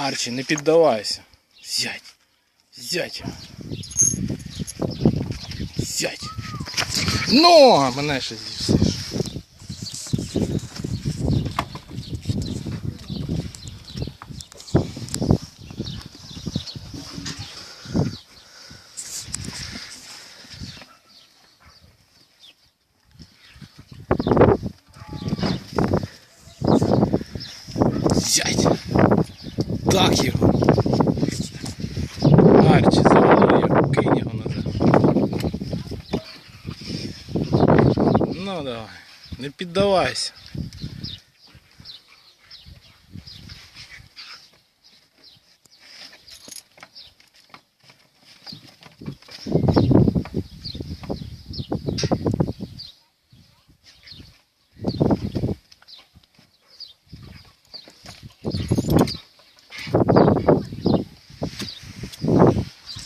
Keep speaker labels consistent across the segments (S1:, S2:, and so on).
S1: Арчі, не піддавайся. Зять. Зять. Зять. Ну, а мене ще з'їсиш. Зять. Так його. Арчі, завали його, кинь його назад. Ну давай, не піддавайся.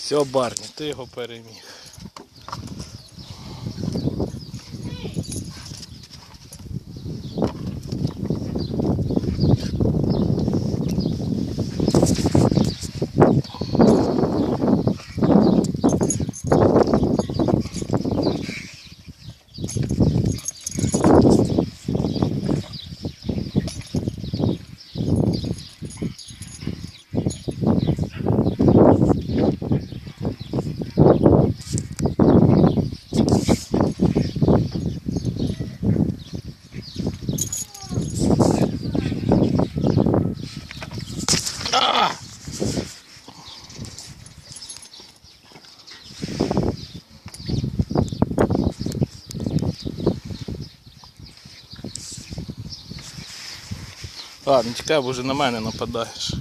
S1: Все, Барні, ти його переміг. Ладно, чекай, бо вже на мене нападаєш.